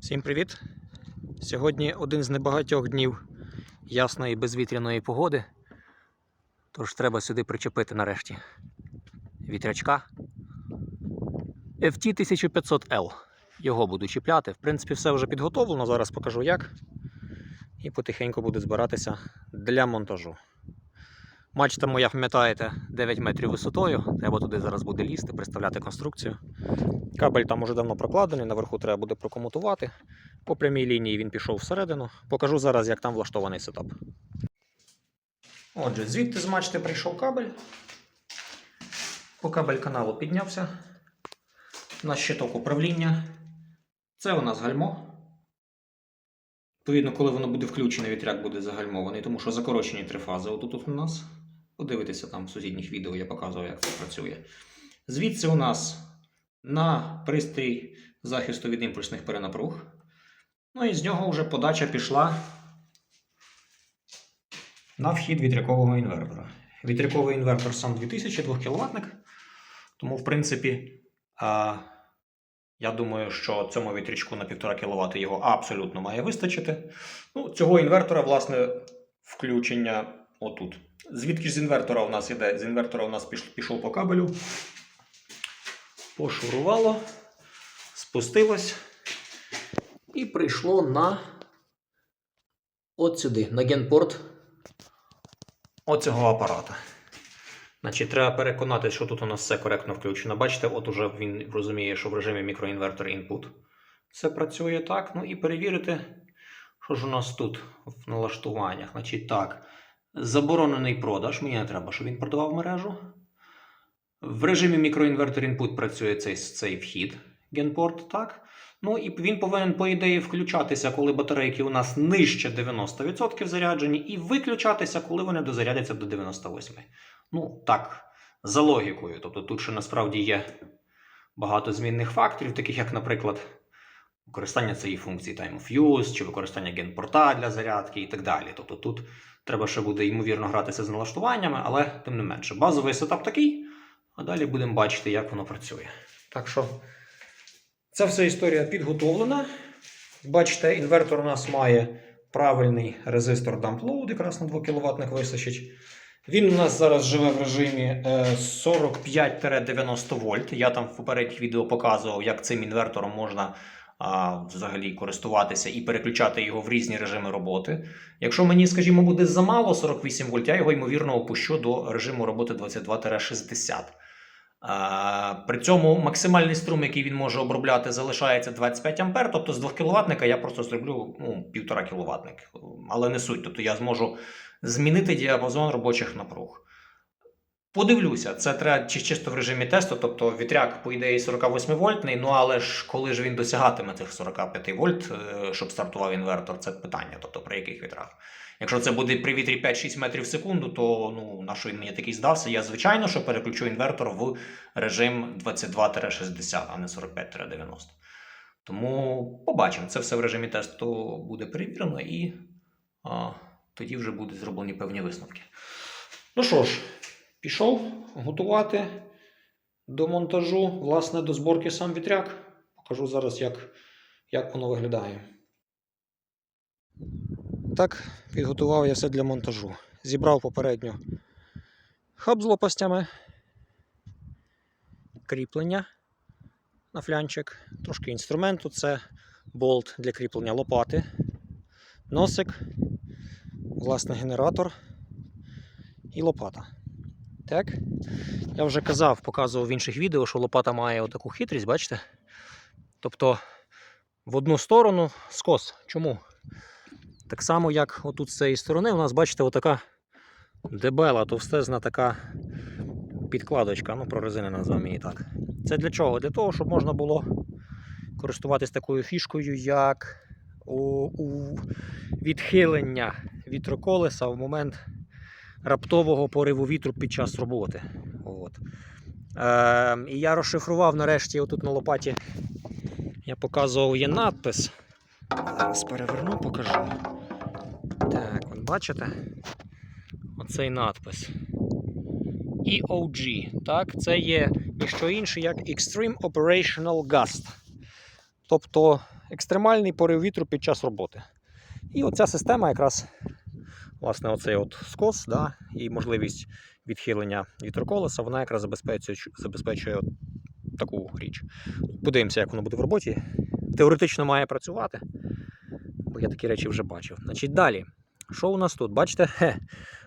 Всім привіт! Сьогодні один з небагатьох днів ясної безвітряної погоди. Тож треба сюди причепити нарешті вітрячка. FT 1500L. Його буду чіпляти. В принципі, все вже підготовлено. Зараз покажу як. І потихеньку буду збиратися для монтажу. Мачта моя, пам'ятаєте, 9 метрів висотою. Треба туди зараз буде лізти, представляти конструкцію. Кабель там уже давно прокладений, наверху треба буде прокомутувати. По прямій лінії він пішов всередину. Покажу зараз, як там влаштований сетап. Отже, звідти з мачти прийшов кабель. По кабель каналу піднявся. На щиток управління. Це у нас гальмо. Відповідно, коли воно буде включене, вітряк буде загальмований, тому що закорочені три фази отут у нас. Подивитися там в сусідніх відео, я показував, як це працює. Звідси у нас на пристрій захисту від імпульсних перенапруг. Ну і з нього вже подача пішла на вхід вітрякового інвертора. Вітряковий інвертор сам 2000 2 кВт. Тому, в принципі, я думаю, що цьому вітрячку на 1,5 кВт його абсолютно має вистачити. Ну, цього інвертора, власне, включення отут. Звідки ж з інвертора у нас іде? З інвертора у нас пішов по кабелю пошурувало, спустилось і прийшло на от сюди, на генпорт оцього апарата. Значить, треба переконатися, що тут у нас все коректно включено. Бачите, от уже він розуміє, що в режимі мікроінвертор input все працює так. Ну і перевірити, що ж у нас тут в налаштуваннях. Значить, так, заборонений продаж. Мені не треба, щоб він продавав мережу. В режимі мікроінвертор input працює цей, цей вхід генпорт, так? Ну і він повинен, по ідеї, включатися, коли батарейки у нас нижче 90% заряджені, і виключатися, коли вони дозарядяться до 98%. Ну, так, за логікою. Тобто тут ще насправді є багато змінних факторів, таких як, наприклад, використання цієї функції Time of Use, чи використання генпорта для зарядки і так далі. Тобто тут треба ще буде ймовірно гратися з налаштуваннями, але тим не менше. Базовий сетап такий. А далі будемо бачити, як воно працює. Так що ця вся історія підготовлена. Бачите, інвертор у нас має правильний резистор load, якраз на 2 кВт вистачить. Він у нас зараз живе в режимі е, 45-90 вольт. Я там в попередніх відео показував, як цим інвертором можна а, взагалі користуватися і переключати його в різні режими роботи. Якщо мені, скажімо, буде замало 48 вольт, я його ймовірно опущу до режиму роботи 22-60. А, При цьому максимальний струм, який він може обробляти, залишається 25 А, тобто з 2 кВт я просто зроблю ну, 1,5 кВт. Але не суть. Тобто я зможу змінити діапазон робочих напруг. Подивлюся, це треба чи- чисто в режимі тесту, тобто вітряк, по ідеї, 48 вольтний, ну але ж коли ж він досягатиме цих 45 вольт, е, щоб стартував інвертор, це питання, тобто при яких вітрах. Якщо це буде при вітрі 5-6 метрів в секунду, то ну, на що він мені такий здався, я звичайно що переключу інвертор в режим 22-60, а не 45-90. Тому побачимо, це все в режимі тесту буде перевірено і а, тоді вже будуть зроблені певні висновки. Ну що ж, пішов готувати до монтажу, власне, до зборки сам вітряк. Покажу зараз, як, як воно виглядає. Так, підготував я все для монтажу. Зібрав попередньо хаб з лопастями, кріплення на флянчик, трошки інструменту. Це болт для кріплення лопати, носик, власне, генератор і лопата. Так. Я вже казав, показував в інших відео, що лопата має отаку хитрість, бачите? Тобто в одну сторону скос. Чому? Так само, як отут з цієї сторони, у нас, бачите, отака дебела, товстезна така підкладочка, ну, прорезинена називаємо її так. Це для чого? Для того, щоб можна було користуватись такою фішкою, як у, у відхилення вітроколеса в момент раптового пориву вітру під час роботи. От. Е, і я розшифрував нарешті отут на лопаті. Я показував є надпис. Зараз переверну, покажу. Так, от бачите? Оцей надпис. EOG. Так, це є ніщо інше, як Extreme Operational Gust. Тобто екстремальний порив вітру під час роботи. І оця система якраз, власне, оцей от скос да, і можливість відхилення вітроколеса, вона якраз забезпечує, забезпечує от таку річ. Подивимося, як воно буде в роботі. Теоретично має працювати, бо я такі речі вже бачив. Значить, далі. Що у нас тут? Бачите, Хе,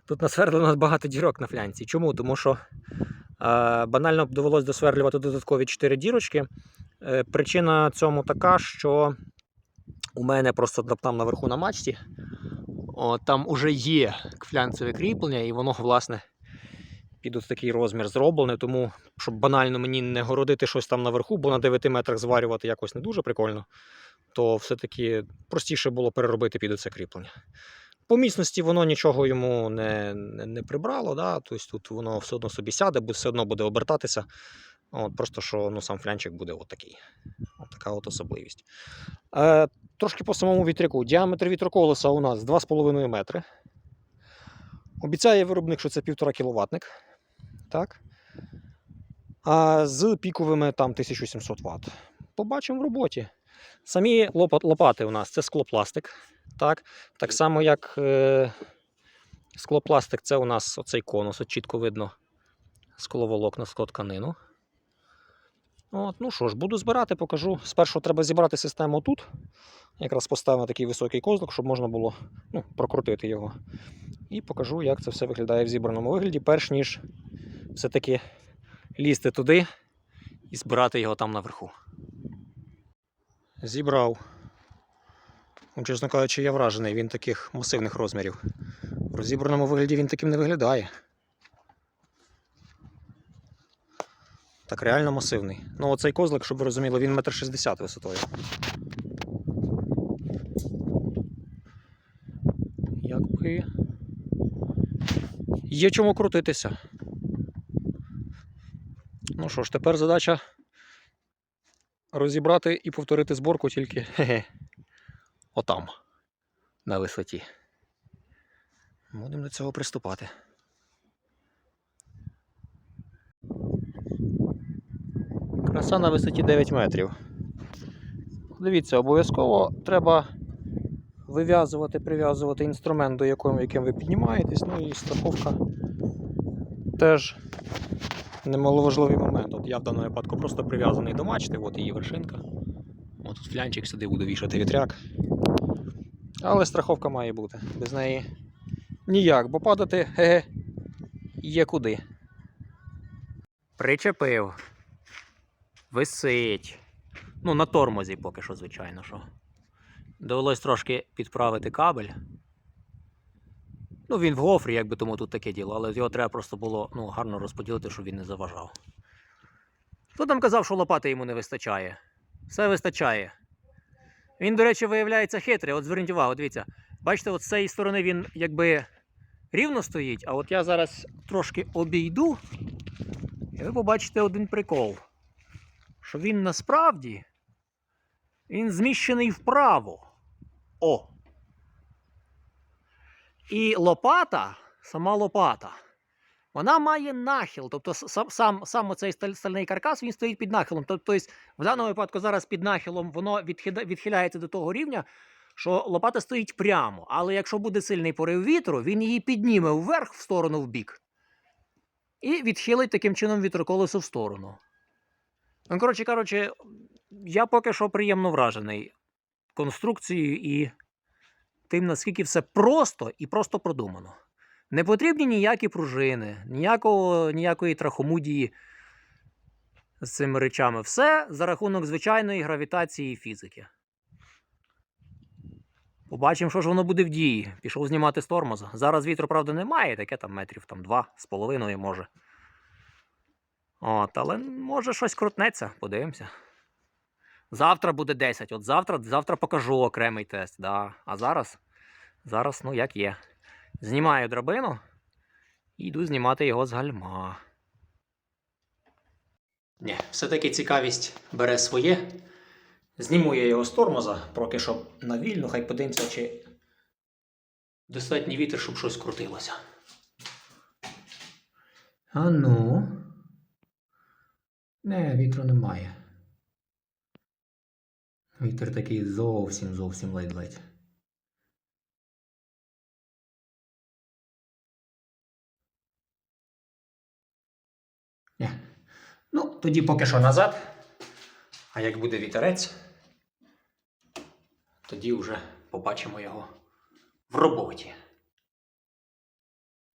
тут насвердлено багато дірок на флянці. Чому? Тому що е, банально довелось досверлювати додаткові 4 дірочки. Е, причина цьому така, що у мене просто там наверху на мачті о, там уже є флянцеве кріплення, і воно, власне, під ось такий розмір зроблене. Тому, щоб банально мені не городити щось там наверху, бо на 9 метрах зварювати якось не дуже прикольно, то все-таки простіше було переробити під оце кріплення. По міцності воно нічого йому не, не, не прибрало, да? тобто тут воно все одно собі сяде, все одно буде обертатися. От, просто що ну, сам флянчик буде отакий. От така от особливість. Е, трошки по самому вітряку. Діаметр вітроколеса у нас 2,5 метри. Обіцяє виробник, що це 1,5 кВт. Так? А з піковими там 1700 Вт. Побачимо в роботі. Самі лопати у нас це склопластик. Так, так само, як е, склопластик, це у нас оцей конус, от чітко видно скловолокна, склотканину. От, ну що ж, буду збирати, покажу. Спершу треба зібрати систему тут. Якраз поставимо такий високий козлик, щоб можна було ну, прокрутити його. І покажу, як це все виглядає в зібраному вигляді, перш ніж все-таки лізти туди і збирати його там наверху. Зібрав. Чесно кажучи, я вражений, він таких масивних розмірів. В розібраному вигляді він таким не виглядає. Так, реально масивний. Ну, оцей козлик, щоб ви розуміли, він 1,60 м висотою. Якби. Є чому крутитися. Ну що ж, тепер задача розібрати і повторити зборку тільки отам, на висоті. Будемо до цього приступати. Краса на висоті 9 метрів. Дивіться, обов'язково треба вив'язувати, прив'язувати інструмент, до якого, яким ви піднімаєтесь. Ну і страховка теж немаловажливий момент. От я в даному випадку просто прив'язаний до мачти, от її вершинка. От тут флянчик сюди буду вішати вітряк. Але страховка має бути. Без неї ніяк, бо падати ге, є куди. Причепив. Висить. Ну, на тормозі поки що, звичайно, що. Довелось трошки підправити кабель. Ну, він в гофрі, якби тому тут таке діло, але його треба просто було ну, гарно розподілити, щоб він не заважав. Хто там казав, що лопати йому не вистачає? Все вистачає. Він, до речі, виявляється хитрий. От зверніть увагу, дивіться. Бачите, от з цієї сторони він якби рівно стоїть, а от я зараз трошки обійду, і ви побачите один прикол. Що він насправді він зміщений вправо. О! І лопата, сама лопата, вона має нахил. Тобто сам, сам, сам сталь- стальний каркас він стоїть під нахилом. Тобто, в даному випадку зараз під нахилом воно відхиляється до того рівня, що лопата стоїть прямо. Але якщо буде сильний порив вітру, він її підніме вверх в сторону в бік і відхилить таким чином вітроколесо в сторону. Ну, коротше кажучи, я поки що приємно вражений конструкцією і тим, наскільки все просто і просто продумано. Не потрібні ніякі пружини, ніякого, ніякої трахомудії з цими речами. Все за рахунок звичайної гравітації і фізики. Побачимо, що ж воно буде в дії. Пішов знімати з тормоза. Зараз вітру, правда, немає, таке там метрів там два з половиною може. От, але може щось крутнеться, подивимося. Завтра буде 10. От завтра, завтра покажу окремий тест. Да. А зараз, зараз, ну як є. Знімаю драбину і йду знімати його з гальма. Ні, все-таки цікавість бере своє. Зніму я його з тормоза, поки що на вільну, хай подивимося, чи достатній вітер, щоб щось крутилося. А ну. Не, вітру немає. Вітер такий зовсім зовсім ледь-ледь. Ні. Ну, тоді поки що назад. А як буде вітерець, тоді вже побачимо його в роботі.